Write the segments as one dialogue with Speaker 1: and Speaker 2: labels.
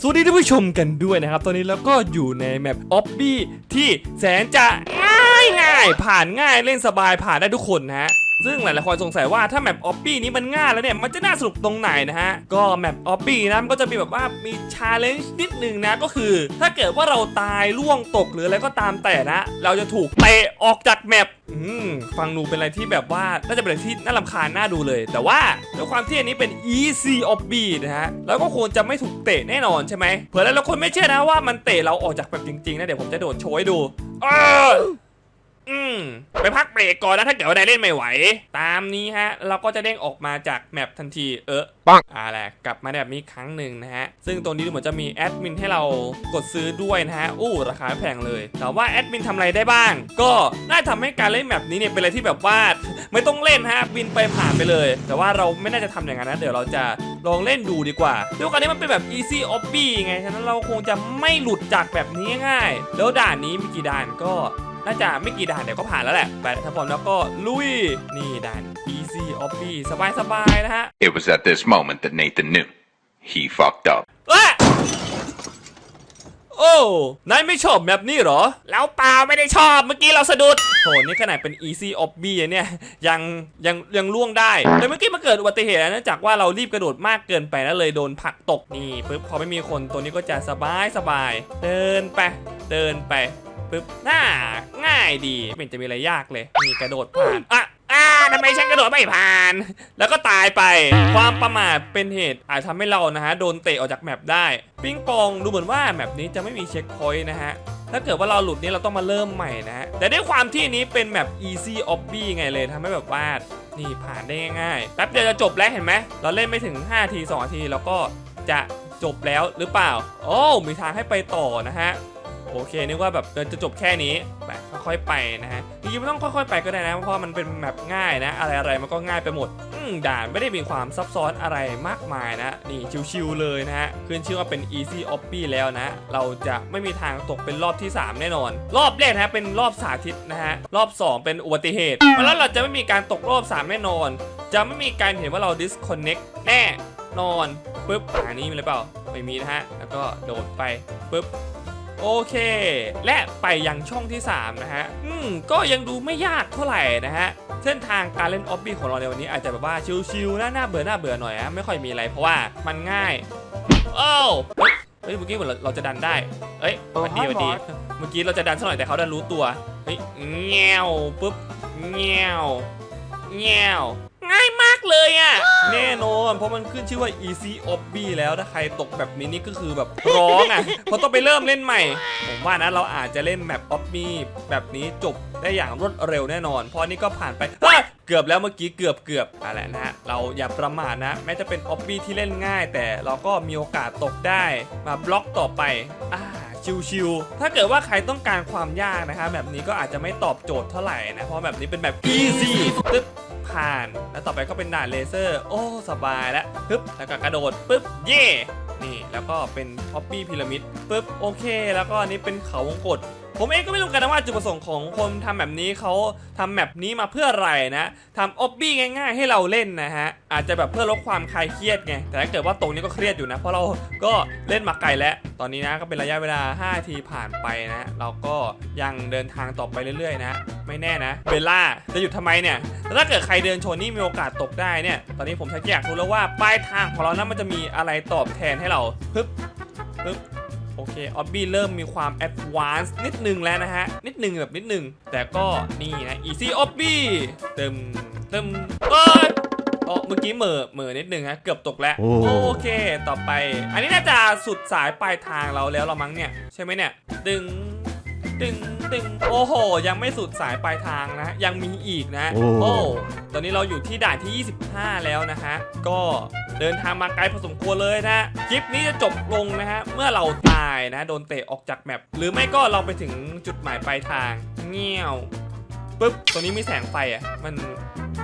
Speaker 1: สวัสดีท่านผู้ชมกันด้วยนะครับ ตอนนี้เราก็อยู่ในแมปออบบี้ที่แสนจะง่ายง่ายผ่านง่ายเล่นสบายผ่านได้ทุกคนนะฮะ ซึ่งหลายๆคนสงสัยว่าถ้าแมปออบบี้นี้มันง่ายแล้วเนี่ยมันจะน่าสนุกตรงไหนนะฮะ ก็แมปออบบี้นะมันก็จะมีแบบว่ามีชาเลนจ์นิดนึงนะก็คือ ถ้าเกิดว่าเราตายล่วงตกหรืออะไรก็ตามแต่นะ เราจะถูกเตะออกจากแมปอืมฟังดูเป็นอะไรที่แบบว่าน่าจะเป็นอะไรที่น่ารำคาญน่าดูเลย แต่ว่าด้วยความที่อันนี้เป็น easy of b นะฮะแล้วก็ควรจะไม่ถูกเตะแน่นอนใช่ไหมเผื่อแล้วคนไม่เชื่อนะว่ามันเตะเราออกจากแบบจริงๆนะเดี๋ยวผมจะโดดโชว์ให้ดูเออ มไปพักเบรกก่อนนะถ้าเกิดว่านายเล่นไม่ไหว ตามนี้ฮะ เราก็จะเด้งออกมาจากแมปทันทีเออ
Speaker 2: ปัง
Speaker 1: อ่าแหละกลับมาแบบนี้ครั้งหนึ่งนะฮะ ซึ่งตรงนี้ดูเหมือนจะมีแอดมินให้เรากดซื้อด้วยนะฮะ อู้ราคาไม่แพงเลย แต่ว่าแอดมินทำอะไรได้บ้าง ก็น่าทำให้การเล่นแบบนี้เนี่ยเป็นอะไรที่แบบว่าไม่ต้องเล่นฮะบินไปผ่านไปเลย แต่ว่าเราไม่น่าจะทำอย่างนั้นนะเดี๋ยวเราจะลองเล่นดูดีกว่าด้วยการนี้มันเป็นแบบ easy o b b y ไงฉะนั้นเราคงจะไม่หลุดจากแบบนี้ง่ายๆแล้วด่านนี้มีกี่ด่านก็ น่าจะไม่กี่ด่านเดี๋ยวก็ผ่านแล้วแหละไปถ้าพร้อมแล้วก็ลุย นี่ด่าน easy o b b y สบายๆนะฮะ
Speaker 3: It was at this moment that Nathan knew. He fucked up.
Speaker 1: เอ้ยโอ้ นายไม่ชอบแบบนี้เหรอ แล้วเปล่าไม่ได้ชอบ เมื่อกี้เราสะดุดโหนี่ขนาดเป็น easy o b b y เนี่ย ยังยังยังล่วงได้ แต่เมื่อกี้มาเกิดอุบัติเหตุเนื่องจากว่าเรารีบกระโดดมากเกินไปแล้วเลยโดนผลักตกนี่ปึ๊บพอไม่มีคนตัวนี้ก็จะสบายสบาย เดินไป เดินไป ปึ๊บน่าง่ายดีไม่เห็นจะมีอะไรยากเลย มีกระโดดผ่านอะอ่าทำไมฉันกระโดดไม่ผ่าน แล้วก็ตายไป ความประมาทเป็นเหตุอาจทำให้เรานะฮะโดนเตะออกจากแมปได้ ปิงปองดูเหมือนว่าแมปนี้จะไม่มีเช็คพอยต์นะฮะ ถ้าเกิดว่าเราหลุดนี่เราต้องมาเริ่มใหม่นะฮะ แต่ด้วยความที่นี้เป็นแมป easy o b b y ไงเลยทำให้แบบว่านี่ผ่านได้ง่ายๆ แป๊บเดียวจะจบแล้วเห็นไหม เราเล่นไม่ถึง5ที2ทีแล้วก็จะจบแล้วหรือเปล่า โอ้ มีทางให้ไปต่อนะฮะ โอเคนึกว่าแบบจะจบแค่นี้ไปค่อยๆไปนะฮะจริงๆไม่ต้องค่อยๆไปก็ได้นะเพราะมันเป็นแมปง่ายนะ อะไรๆมันก็ง่ายไปหมดอืมด่านไม่ได้มีความซับซ้อนอะไรมากมายนะ นี่ชิวๆเลยนะฮะขึ้นชื่อว่าเป็น easy o p p y แล้วนะ เราจะไม่มีทางตกเป็นรอบที่ 3 แน่นอน รอบแรกนะฮะเป็นรอบสาธิตนะฮะรอบ 2 เป็นอุบัติเหตุแล้วเราจะไม่มีการตกรอบ 3 แน่นอน จะไม่มีการเห็นว่าเรา disconnect แน่นอนปึ๊บอันนี้มีอะไรเปล่าไม่มีนะฮะแล้วก็โดดไปปึ๊บ โอเค และไปยังช่องที่ 3 นะฮะ อืม ก็ยังดูไม่ยากเท่าไหร่นะฮะ เส้นทางการเล่นออบบี้ของเราในวันนี้อาจจะแบบว่าชิวๆนะน่าเบื่อน่าเบื่อหน่อยอะไม่ค่อยมีอะไรเพราะว่ามันง่ายโอ้วเฮ้ยเฮ้ยเมื่อกี้เหมือนเราเราจะดันได้ เอ้ยหวันดีหวันดี เมื่อกี้เราจะดันสักหน่อยแต่เขาดันรู้ตัว เฮ้ยแง่วปุ๊บแง่วแง่ว ง่ายมากเลยอะแน่นอน เพราะมันขึ้นชื่อว่า easy o b b y แล้วถ้าใครตกแบบนี้นี่ก็คือแบบร้องอะเพราะต้องไปเริ่มเล่นใหม่ ผมว่านะเราอาจจะเล่นแมป o b b y แบบนี้จบได้อย่างรวดเร็วแน่นอน เพราะนี่ก็ผ่านไปเฮ้ยเกือบแล้วเมื่อกี้เกือบเกือบอะไรนะฮะเราอย่าประมาทนะ แม้จะเป็น o b b y ที่เล่นง่าย แต่เราก็มีโอกาสตกได้มาบล็อกต่อไปอ่าชิวๆ ถ้าเกิดว่าใครต้องการความยากนะคะแบบนี้ก็อาจจะไม่ตอบโจทย์เท่าไหร่นะ เพราะแบบนี้เป็นแบบ easy ตึ๊บ ผ่าน แล้วต่อไปก็เป็นด่านเลเซอร์ โอ้ สบายแล้วปึ๊บ แล้วก็กระโดดปึ๊บ เย่นี่ แล้วก็เป็นออปปี้พีระมิดปึ๊บ โอเค แล้วก็อันนี้เป็นเขาวงกตผมเองก็ไม่รู้กันนะว่าจุดประสงค์ของคนทำแบบนี้เขาทำแบบนี้มาเพื่ออะไรนะทำออบบี้ง่าย ๆ ให้เราเล่นนะฮะ อาจจะแบบเพื่อลดความคลายเครียดไง แต่ถ้าเกิดว่าตรงนี้ก็เครียดอยู่นะ เพราะเราก็เล่นมาไกลแล้ว ตอนนี้นะก็เป็นระยะเวลา 5 ทีผ่านไปนะ เราก็ยังเดินทางต่อไปเรื่อยๆ นะ ไม่แน่นะ เบลล่าจะหยุดทำไมเนี่ย แล้วถ้าเกิดใครเดินชนนี่มีโอกาสตกได้เนี่ย ตอนนี้ผมชักอยากรู้แล้วว่าปลายทางของเรานั้นมันจะมีอะไรตอบแทนให้เราปึ๊บปึ๊บโอเค ออบบี้เริ่มมีความแอดวานซ์นิดนึงแล้วนะฮะ นิดนึงแบบนิดนึง แต่ก็นี่นะ easy ออบบี้เติมเติมเอ้ยอ๋อเมื่อกี้เหม่อเหม่อนิดนึงฮะ เกือบตกแล้ว
Speaker 2: โอ้
Speaker 1: โอเค ต่อไป อันนี้น่าจะสุดสายปลายทางเราแล้วเรามั้งเนี่ย ใช่ไหมเนี่ย ดึง ดึงดึงโอ้โห ยังไม่สุดสายปลายทางนะ ยังมีอีกนะ
Speaker 2: โอ้
Speaker 1: โอ้ตอนนี้เราอยู่ที่ด่านที่ 25 แล้วนะฮะ ก็เดินทางมาไกลพอสมควรเลยนะคลิปนี้จะจบลงนะฮะ เมื่อเราตายนะ โดนเตะออกจากแมปหรือไม่ก็เราไปถึงจุดหมายปลายทาง เงี้ยวปึ๊บตรงนี้มีแสงไฟอะ มัน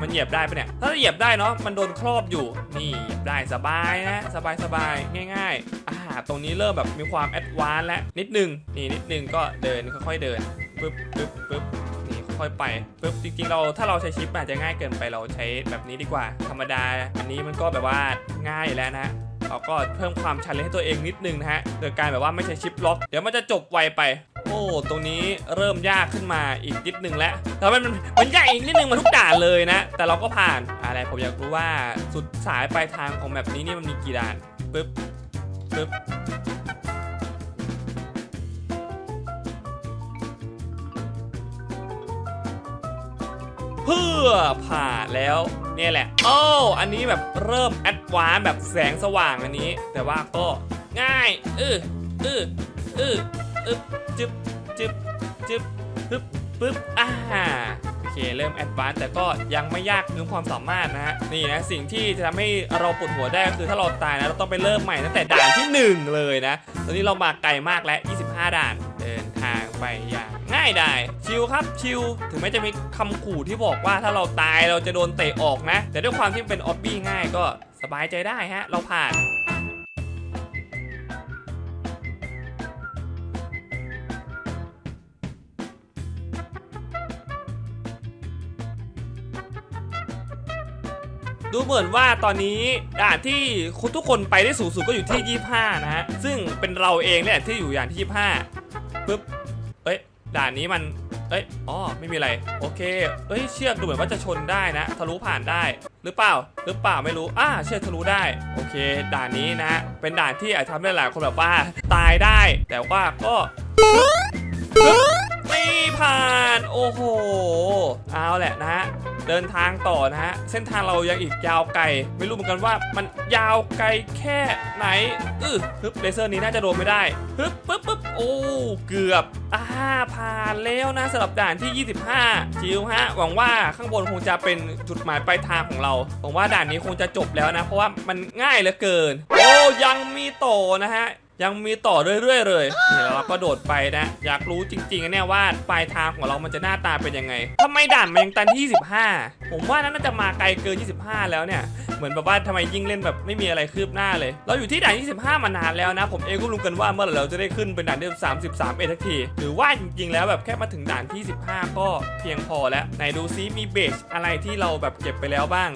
Speaker 1: มันเหยียบได้ปะเนี่ย ถ้าเหยียบได้เนาะ มันโดนครอบอยู่ นี่เหยียบได้สบายนะ สบายสบายง่ายๆ อ่า ตรงนี้เริ่มแบบมีความแอดวานซ์แล้วนิดนึง นี่นิดนึงก็เดินค่อยๆเดิน ปึ๊บปึ๊บปึ๊บนี่ค่อยๆไป ปึ๊บ จริงๆ เราถ้าเราใช้ชิปอาจจะง่ายเกินไป เราใช้แบบนี้ดีกว่า ธรรมดา อันนี้มันก็แบบว่าง่ายแล้วนะ เราก็เพิ่มความชันเลนให้ตัวเองนิดนึงนะฮะ โดยการแบบว่าไม่ใช้ชิปล็อก เดี๋ยวมันจะจบไวไป โอ้ ตรงนี้เริ่มยากขึ้นมาอีกนิดนึงแล้วแต่มันมันมันยากอีกนิดนึงมาทุกด่านเลยนะ แต่เราก็ผ่านอะไรผมอยากรู้ว่าสุดสายปลายทางของแบบนี้นี่มันมีกี่ด่านปึ๊บปึ๊บ เพื่อผ่าแล้วเนี่ยแหละโอ้อันนี้แบบเริ่มแอดวานแบบแสงสว่างอันนี้ แต่ว่าก็ง่ายเออเออเอออึบจึบจึบจึบปึ๊บปึ๊บอ่าโอเคเริ่มแอดวานแต่ก็ยังไม่ยากเกินความสามารถนะฮะนี่นะสิ่งที่จะทำให้เราปวดหัวได้ก็คือถ้าเราตายนะเราต้องไปเริ่มใหม่ตั้งแต่ด่านที่หนึ่งเลยนะ ตอนนี้เรามาไกลมากแล้ว 25 ด่านเดินทางไปอย่าง ง่ายดายชิลครับชิลถึงแม้จะมีคำขู่ที่บอกว่าถ้าเราตายเราจะโดนเตะออกนะ แต่ด้วยความที่เป็นออบบี้ง่ายก็สบายใจได้ฮะ เราผ่านดูเหมือนว่าตอนนี้ด่านที่คุณทุกคนไปได้สูงสุดก็อยู่ที่ 25 นะฮะ ซึ่งเป็นเราเองเนี่ยที่อยู่อย่างที่ 25ปึ๊บ ด่านนี้มัน เอ้ย อ๋อ ไม่มีอะไร โอเค เอ้ย เชือกดูเหมือนว่าจะชนได้นะ ทะลุผ่านได้ หรือเปล่า หรือเปล่าไม่รู้ อ่า เชือกทะลุได้ โอเค ด่านนี้นะ เป็นด่านที่อาจทำให้หลายคนแบบว่าตายได้ แต่ว่าก็ไม่ผ่าน โอ้โห เอาแหละนะฮะ เดินทางต่อนะฮะ เส้นทางเรายังอีกยาวไกล ไม่รู้เหมือนกันว่ามันยาวไกลแค่ไหนอือฮึบเลเซอร์นี้น่าจะโดนไม่ได้ฮึบปึ๊บปึ๊บโอ้เกือบอ่าผ่านแล้วนะสำหรับด่านที่ 25ชิวฮะ หวังว่าข้างบนคงจะเป็นจุดหมายปลายทางของเราหวังว่าด่านนี้คงจะจบแล้วนะ เพราะว่ามันง่ายเหลือเกิน โอ้ยังมีต่อนะฮะ ยังมีต่อเรื่อยๆเลยนี่แล้วเราก็โดดไปนะ อยากรู้จริงๆนะเนี่ยว่าปลายทางของเรามันจะหน้าตาเป็นยังไงทำไมด่านมันยังตันที่ 25 ผมว่าน่าจะมาไกลเกิน 25 แล้วเนี่ย เหมือนแบบว่าทำไมยิ่งเล่นแบบไม่มีอะไรคืบหน้าเลย เราอยู่ที่ด่าน 25 มานานแล้วนะ ผมเองก็รู้กันว่าเมื่อไหร่เราจะได้ขึ้นเป็นด่านที่33 เอ็ทักที หรือว่าจริงๆ แล้วแบบแค่มาถึงด่านที่ 15 ก็เพียงพอแล้ว ไหนดูซิมีเบสอะไรที่เราแบบเก็บไปแล้วบ้าง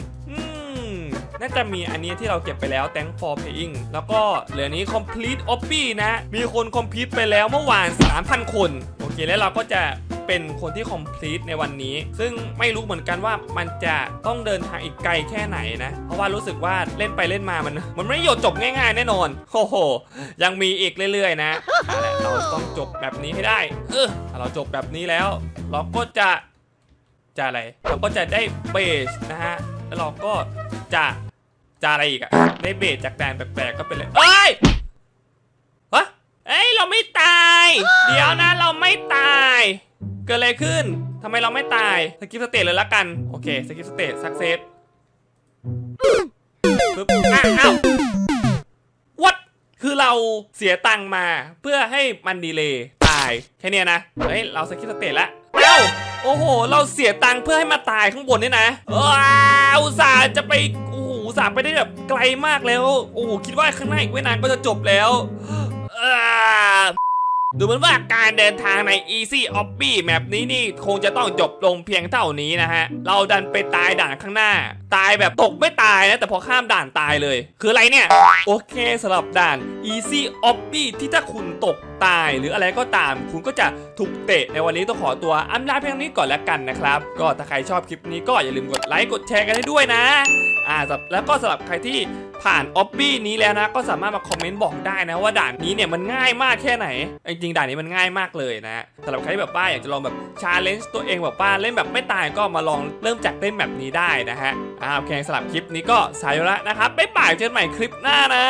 Speaker 1: น่าจะมีอันนี้ที่เราเก็บไปแล้ว thank for paying แล้วก็เหลือนี้ complete obby นะ มีคน complete ไปแล้วเมื่อวาน 3,000 คน โอเค แล้วเราก็จะเป็นคนที่ complete ในวันนี้ ซึ่งไม่รู้เหมือนกันว่ามันจะต้องเดินทางอีกไกลแค่ไหนนะ เพราะว่ารู้สึกว่าเล่นไปเล่นมามัน มันไม่หยดจบง่ายๆ แน่นอนโอ้โห ยังมีอีกเรื่อยๆ นะเอาละเราต้องจบแบบนี้ให้ได้ เออถ้าเราจบแบบนี้แล้ว เราก็จะจะอะไร เราก็จะได้เบสนะฮะ แล้วเราก็จะ จะอะไรอีกอะได้เบสจากแดนแปลกๆก็เป็นเลยเอ้ยฮะเอ้ยเราไม่ตาย เดี๋ยวนะเราไม่ตาย เกิดอะไรขึ้นทำไมเราไม่ตายสกิปสเตทเลยละกัน โอเคสกิปสเตทสักเซสปึ๊บอ้าวว what คือเราเสียตังค์มาเพื่อให้มันดีเลย์ตายแค่นี้นะเฮ้ยเราสกิปสเตทละเอ้าโอ้โห เราเสียตังค์เพื่อให้มาตายข้างบนนี่นะว้าวอุตส่าห์จะไป สาไปได้แบบไกลมากแล้ว โอ้คิดว่าข้างหน้าอีกไม่นานก็จะจบแล้วดูเหมือนว่าการเดินทางใน Easy Obby แมปนี้นี่คงจะต้องจบลงเพียงเท่านี้นะฮะ เราดันไปตายด่านข้างหน้า ตายแบบตกไม่ตายนะ แต่พอข้ามด่านตายเลย คืออะไรเนี่ย โอเคสำหรับด่าน Easy Obby ที่ถ้าคุณตกตายหรืออะไรก็ตาม คุณก็จะถูกเตะในวันนี้ต้องขอตัวอำลาเพียงนี้ก่อนแล้วกันนะครับ ก็ถ้าใครชอบคลิปนี้ก็อย่าลืมกดไลค์กดแชร์กันให้ด้วยนะ อ่าแล้วก็สำหรับใครที่ผ่านออบบี้นี้แล้วนะ ก็สามารถมาคอมเมนต์บอกได้นะว่าด่านนี้เนี่ยมันง่ายมากแค่ไหน จริงๆด่านนี้มันง่ายมากเลยนะสำหรับใครที่แบบป้าอยากจะลองแบบชาเลนจ์ตัวเองแบบป้าเล่นแบบไม่ตายก็มาลองเริ่มจากเล่นแบบนี้ได้นะฮะอ่าโอเคสำหรับคลิปนี้ก็สายละนะครับบ๊ายบายเจอกันใหม่คลิปหน้านะ